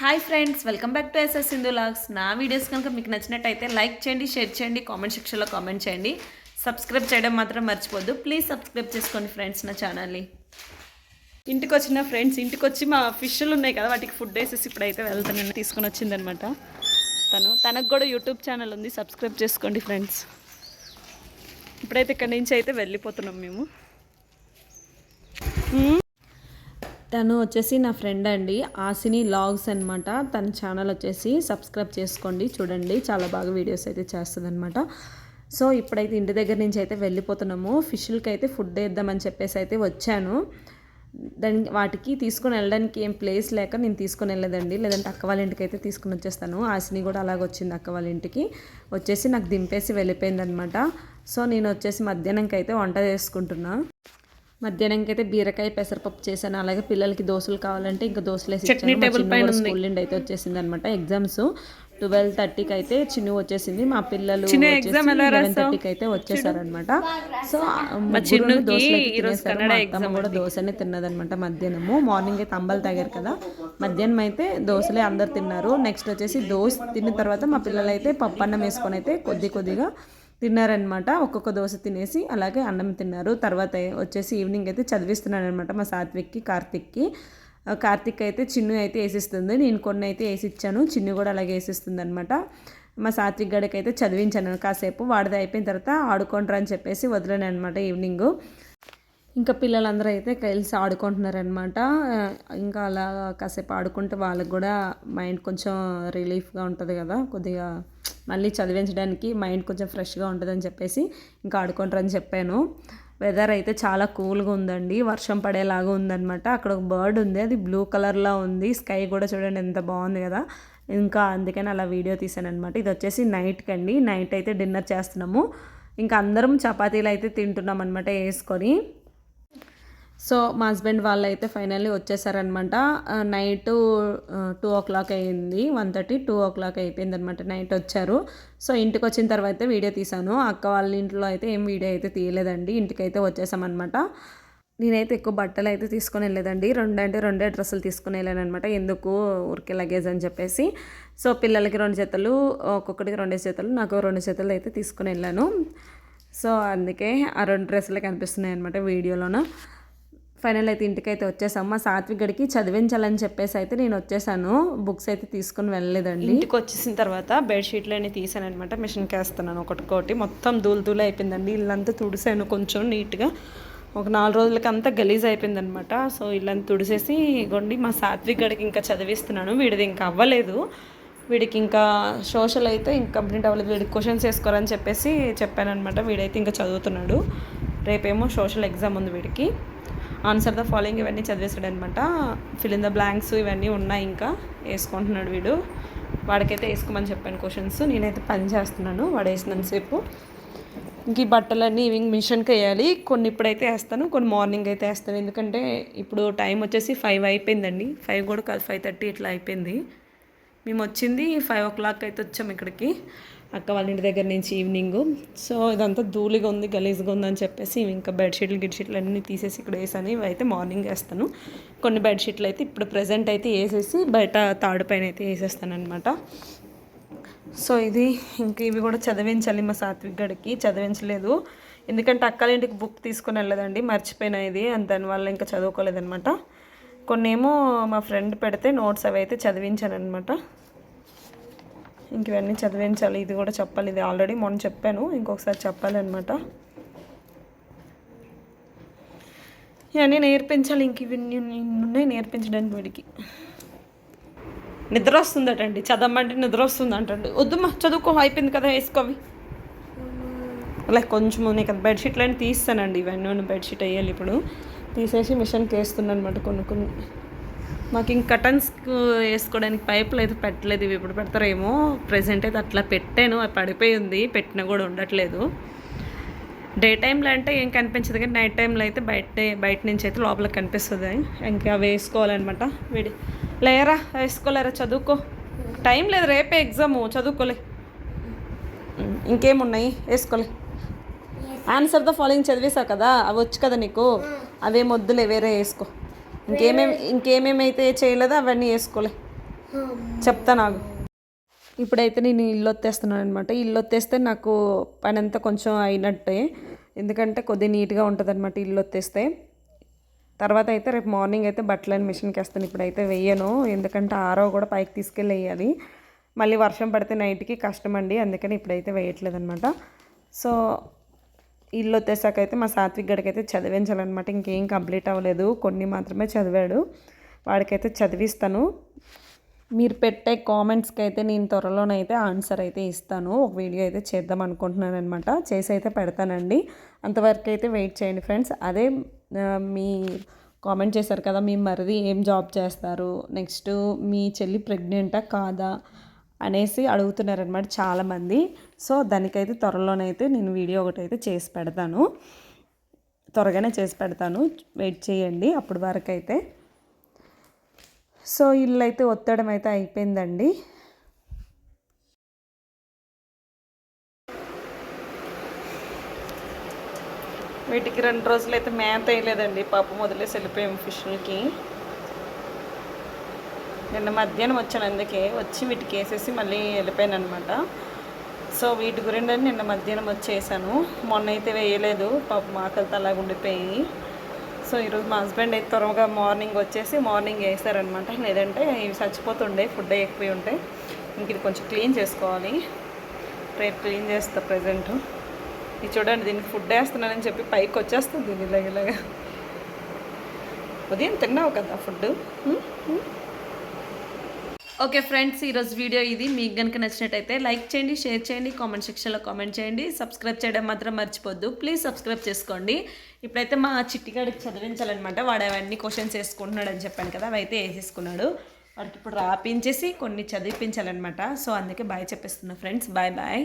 Hi friends welcome back to SS Sindhu logs నా videos కనుక మీకు నచ్చినట్టయితే లైక్ చేయండి షేర్ చేయండి కామెంట్ సెక్షన్లో కామెంట్ చేయండి. సబ్స్క్రైబ్ చేయడం మాత్రం మర్చిపోద్దు ప్లీజ్ సబ్స్క్రైబ్ చేసుకోండి ఫ్రెండ్స్ నా ఛానల్ని ఇంటికి వచ్చిన ఫ్రెండ్స్ ఇంటికి వచ్చి మా ఫిష్లు ఉన్నాయి కదా వాటికి ఫుడ్ వేసేసి ఇప్పుడైతే వెళ్తానని తీసుకొని వచ్చిందనమాట తను తనకు కూడా యూట్యూబ్ ఛానల్ ఉంది. సబ్స్క్రైబ్ చేసుకోండి ఫ్రెండ్స్ ఇప్పుడైతే ఇక్కడి నుంచి అయితే వెళ్ళిపోతున్నాం మేము. తను వచ్చేసి నా ఫ్రెండ్ అండి. ఆసిని లాగ్స్ అనమాట తన ఛానల్ వచ్చేసి సబ్స్క్రైబ్ చేసుకోండి. చూడండి. చాలా బాగా వీడియోస్ అయితే చేస్తుందనమాట సో ఇప్పుడైతే ఇంటి దగ్గర నుంచి అయితే వెళ్ళిపోతున్నాము. ఫిష్లకి అయితే ఫుడ్ వేద్దామని చెప్పేసి అయితే వచ్చాను. దాని వాటికి తీసుకొని వెళ్ళడానికి ఏం ప్లేస్ లేక నేను తీసుకొని వెళ్ళలేదండి లేదంటే అక్క వాళ్ళ ఇంటికి అయితే తీసుకుని వచ్చేస్తాను. ఆసిని కూడా అలాగ వచ్చింది అక్క వాళ్ళ ఇంటికి. వచ్చేసి నాకు దింపేసి వెళ్ళిపోయింది అనమాట సో నేను వచ్చేసి మధ్యాహ్నంకి అయితే వంట చేసుకుంటున్నా. మధ్యాహ్నంకి అయితే బీరకాయ పెసరపప్పు చేశాను. అలాగే పిల్లలకి దోశలు కావాలంటే ఇంకా దోశలు వేసి చట్నీ టేబుల్ పైన స్కూల్ నుండి అయితే వచ్చేసింది అనమాట ఎగ్జామ్స్. ట్వెల్వ్ థర్టీకి అయితే చిన్ను వచ్చేసింది. మా పిల్లలు లెవెన్ థర్టీకి అయితే వచ్చేసారనమాట. సో అత్తమ్మ కూడా దోశనే తిన్నదనమాట మధ్యాహ్నము. మార్నింగ్ అయితే అంబలు తాగారు కదా. మధ్యాహ్నం అయితే దోశలే అందరు తిన్నారు. నెక్స్ట్ వచ్చేసి దోశ తిన్న తర్వాత మా పిల్లలు అయితే పప్పు అన్నం వేసుకొని అయితే కొద్ది కొద్దిగా తిన్నారనమాట. ఒక్కొక్క దోశ తినేసి అలాగే అన్నం తిన్నారు. తర్వాత వచ్చేసి ఈవినింగ్ అయితే చదివిస్తున్నాను అనమాట మా సాత్విక్కి కార్తిక్కి. కార్తిక్ అయితే చిన్ను అయితే వేసిస్తుంది. నేను కొన్ని అయితే వేసి ఇచ్చాను చిన్ను కూడా అలాగే వేసిస్తుంది అనమాట మా సాత్విక్ గడికి అయితే చదివించాను. కాసేపు వాడిది అయిపోయిన తర్వాత ఆడుకుంటారు అని చెప్పేసి వదిలేను అనమాట ఈవినింగ్. ఇంకా పిల్లలందరూ అయితే కలిసి ఆడుకుంటున్నారనమాట ఇంకా అలా కాసేపు ఆడుకుంటే వాళ్ళకి కూడా మైండ్ కొంచెం రిలీఫ్గా ఉంటుంది కదా. కొద్దిగా మళ్ళీ చదివించడానికి మైండ్ కొంచెం ఫ్రెష్గా ఉంటుందని చెప్పేసి ఇంకా ఆడుకుంటారని చెప్పాను. వెదర్ అయితే చాలా కూల్గా ఉందండి. వర్షం పడేలాగా ఉందన్నమాట. అక్కడ ఒక బర్డ్ ఉంది. అది బ్లూ కలర్లో ఉంది. స్కై కూడా చూడండి ఎంత బాగుంది కదా. ఇంకా అందుకని అలా వీడియో తీసాను అనమాట ఇది వచ్చేసి నైట్కి అండి నైట్ అయితే డిన్నర్ చేస్తున్నాము. ఇంకా అందరం చపాతీలు అయితే తింటున్నాం అనమాట వేసుకొని. సో మా హస్బెండ్ వాళ్ళు అయితే ఫైనల్లీ వచ్చేసారనమాట. నైట్ టూ ఓ క్లాక్ అయింది. One thirty two o'clock అయిపోయింది అనమాట నైట్ వచ్చారు. సో ఇంటికి వచ్చిన తర్వాత వీడియో తీసాను అక్క వాళ్ళ ఇంట్లో అయితే ఏం వీడియో అయితే తీయలేదండి. ఇంటికి అయితే వచ్చేసామన్నమాట నేనైతే ఎక్కువ బట్టలు అయితే తీసుకొని వెళ్ళేదండి రెండు అంటే రెండే డ్రెస్సులు తీసుకుని వెళ్ళాను అనమాట ఎందుకు ఊరికే లగేజ్ అని చెప్పేసి. సో పిల్లలకి రెండు జతలు ఒక్కొక్కటికి రెండు జతలు నాకు రెండు జతలు అయితే తీసుకుని వెళ్ళాను. సో అందుకే ఆ రెండు డ్రెస్సులు కనిపిస్తున్నాయి అనమాట వీడియోలోన. ఫైనల్ అయితే ఇంటికైతే వచ్చేసాం. మా సాత్విక్ గడికి చదివించాలని చెప్పేసి అయితే నేను వచ్చేసాను. బుక్స్ అయితే తీసుకుని వెళ్ళలేదండి. ఇంటికి వచ్చేసిన తర్వాత బెడ్షీట్లు అన్ని తీసాను అనమాట మిషన్కి వేస్తున్నాను ఒకటికోటి మొత్తం దూలు దూలు అయిపోయిందండి. ఇల్లంతా తుడిసాను కొంచెం నీట్గా. ఒక నాలుగు రోజులకి అంతా గలీజ్ అయిపోయిందనమాట సో ఇల్లంతా తుడిసేసి గొండి మా సాత్విక్ గడికి ఇంకా చదివిస్తున్నాను. వీడిది ఇంకా అవ్వలేదు. వీడికి ఇంకా సోషల్ అయితే ఇంకా కంప్లీట్ అవ్వలేదు. వీడికి క్వశ్చన్స్ వేసుకోరని చెప్పేసి చెప్పాను అనమాట వీడైతే ఇంకా చదువుతున్నాడు. రేపేమో సోషల్ ఎగ్జామ్ ఉంది వీడికి. ఆన్సర్ ద ఫాలోయింగ్ ఇవన్నీ చదివేసాడు అనమాట ఫిల్ ఇన్ ద బ్లాంక్స్ ఇవన్నీ ఉన్నాయి ఇంకా. వేసుకుంటున్నాడు వీడు. వాడికైతే వేసుకోమని చెప్పాను క్వశ్చన్స్ నేనైతే పని చేస్తున్నాను. వాడు వేసినంతసేపు ఇంక ఈ బట్టలన్నీ ఈవినింగ్ మిషన్కి వేయాలి. కొన్ని ఇప్పుడైతే వేస్తాను కొన్ని మార్నింగ్ అయితే వేస్తాను. ఎందుకంటే ఇప్పుడు టైం వచ్చేసి ఫైవ్ అయిపోయిందండి. ఫైవ్ కూడా కాదు ఫైవ్ థర్టీ ఇట్లా అయిపోయింది. మేము వచ్చింది ఫైవ్ ఓ క్లాక్ అయితే వచ్చాం ఇక్కడికి. అక్క వాళ్ళ ఇంటి దగ్గర నుంచి ఈవినింగ్. సో ఇదంతా ధూళిగా ఉంది గలీజ్గా ఉందని చెప్పేసి ఇంకా బెడ్షీట్లు గిడ్షీట్లు అన్నీ తీసేసి ఇక్కడ వేసాను. ఇవి అయితే మార్నింగ్ వేస్తాను. కొన్ని బెడ్షీట్లు అయితే ఇప్పుడు ప్రజెంట్ అయితే వేసేసి బయట తాడు పైన అయితే వేసేస్తాను అనమాట సో ఇది ఇంక ఇవి కూడా చదివించాలి మా సాత్విక్ గడికి చదివించలేదు. ఎందుకంటే అక్కల ఇంటికి బుక్ తీసుకుని వెళ్ళదండి. మర్చిపోయిన ఇది. దానివల్ల ఇంకా చదువుకోలేదనమాట కొన్ని ఏమో మా ఫ్రెండ్ పెడితే నోట్స్ అవి అయితే చదివించాను అనమాట ఇంక ఇవన్నీ చదివించాలి ఇది కూడా చెప్పాలి ఇది ఆల్రెడీ మొన్న చెప్పాను ఇంకొకసారి చెప్పాలన్నమాట. ఇవన్నీ నేర్పించాలి ఇంక ఇవన్నీ ఉన్నాయి నేర్పించడానికి వీడికి. నిద్ర వస్తుందటండి చదవమంటే నిద్ర వస్తుంది అంటండి వద్దుమా చదువుకో అయిపోయింది కదా వేసుకోవి అలా కొంచెం నీకు బెడ్షీట్లు అని తీస్తానండి ఇవన్నీ బెడ్షీట్ వేయాలి ఇప్పుడు. తీసేసి మిషన్కి వేస్తున్నాను అనమాట కొన్ని కొన్ని. మాకు ఇంక కటన్స్ వేసుకోవడానికి పైపులు అయితే పెట్టలేదు ఇవి ఇప్పుడు పెడతారేమో. ప్రజెంట్ అయితే అట్లా పెట్టాను అది పడిపోయి ఉంది పెట్టినా కూడా ఉండట్లేదు. డే టైంలో అంటే ఏం కనిపించదు కానీ నైట్ టైంలో అయితే బయట బయట నుంచి అయితే లోపల కనిపిస్తుంది. ఇంకా వేసుకోవాలన్నమాట. విడి లేరా వేసుకోలేరా చదువుకో. టైం లేదు రేపే ఎగ్జాము చదువుకోలే. ఇంకేమున్నాయి? వేసుకోలే. ఆన్సర్ ద ఫాలోయింగ్ చదివేసావు కదా అవి వచ్చు కదా నీకు? అవేం వద్దులే వేరే వేసుకో. ఇంకేమేమి ఇంకేమేమి అయితే చేయలేదో అవన్నీ వేసుకోలే. చెప్తా నాకు ఇప్పుడైతే నేను ఇల్లు వచ్చేస్తున్నాను అనమాట ఇల్లు వచ్చేస్తే నాకు పని అంతా కొంచెం అయినట్టే. ఎందుకంటే కొద్దిగా నీట్గా ఉంటుంది అనమాట ఇల్లు వచ్చేస్తే తర్వాత అయితే రేపు మార్నింగ్ అయితే బట్టలని మిషన్కి వేస్తాను. ఇప్పుడైతే వెయ్యను ఎందుకంటే ఆరో కూడా పైకి తీసుకెళ్ళి వేయాలి మళ్ళీ వర్షం పడితే నైట్కి కష్టం అండి. అందుకని ఇప్పుడైతే వేయట్లేదు అనమాట సో ఇల్లు వచ్చేసాక అయితే మా సాత్విక్ గడికైతే చదివించాలన్నమాట. ఇంకేం కంప్లీట్ అవ్వలేదు. కొన్ని మాత్రమే చదివాడు. వాడికైతే చదివిస్తాను. మీరు పెట్టే కామెంట్స్కి అయితే నేను త్వరలోనైతే ఆన్సర్ అయితే ఇస్తాను. ఒక వీడియో అయితే చేద్దాం అనుకుంటున్నాను అనమాట చేసి అయితే పెడతానండి. అంతవరకు అయితే వెయిట్ చేయండి ఫ్రెండ్స్. అదే మీ కామెంట్ చేశారు కదా మీ మరిది ఏం జాబ్ చేస్తారు? నెక్స్ట్ మీ చెల్లి ప్రెగ్నెంటా కాదా? అనేసి అడుగుతున్నారనమాట చాలామంది. సో దానికైతే త్వరలోనైతే నేను వీడియో ఒకటి అయితే చేసి పెడతాను. త్వరగానే చేసి పెడతాను. వెయిట్ చేయండి అప్పటి వరకు అయితే సో ఇల్లు అయితే ఒత్తడం అయితే అయిపోయిందండి. వీటికి రెండు రోజులు అయితే మేత వేయలేదండి. పాపం వదిలేసి వెళ్ళిపోయాము ఫిష్లకి. నిన్న మధ్యాహ్నం వచ్చాను అందుకే వచ్చి వీటికి వేసేసి మళ్ళీ వెళ్ళిపోయాను అనమాట సో వీటి గురించి నిన్న మధ్యాహ్నం వచ్చేసాను మొన్న అయితే వేయలేదు పాపం మాకలతో అలాగ ఉండిపోయి. సో ఈరోజు మా హస్బెండ్ అయితే త్వరగా మార్నింగ్ వచ్చేసి మార్నింగ్ వేసారనమాట లేదంటే ఇవి చచ్చిపోతుండే ఫుడ్ ఎక్కువ ఉంటే. ఇంక ఇది కొంచెం క్లీన్ చేసుకోవాలి. రేపు క్లీన్ చేస్తా ప్రజెంట్. ఇది చూడండి దీనికి ఫుడ్ వేస్తున్నానని చెప్పి పైకి వచ్చేస్తుంది ఇది ఇలాగ ఇలాగా. ఉదయం తిన్నావు కదా ఫుడ్ ఓకే ఫ్రెండ్స్ ఈరోజు వీడియో ఇది. మీకు కనుక నచ్చినట్టయితే లైక్ చేయండి షేర్ చేయండి కామెంట్ సెక్షన్లో కామెంట్ చేయండి. సబ్స్క్రైబ్ చేయడం మాత్రం మర్చిపోద్దు. ప్లీజ్ సబ్స్క్రైబ్ చేసుకోండి. ఇప్పుడైతే మా చిట్టిగాడికి చదివించాలన్నమాట. వాడు అవన్నీ క్వశ్చన్స్ వేసుకుంటున్నాడు అని చెప్పాను కదా అవి అయితే వేసేసుకున్నాడు. వాడికి ఇప్పుడు రాపించేసి కొన్ని చదివించాలన్నమాట. సో అందుకే బాయ్ చెప్పేస్తున్నా ఫ్రెండ్స్. Bye bye.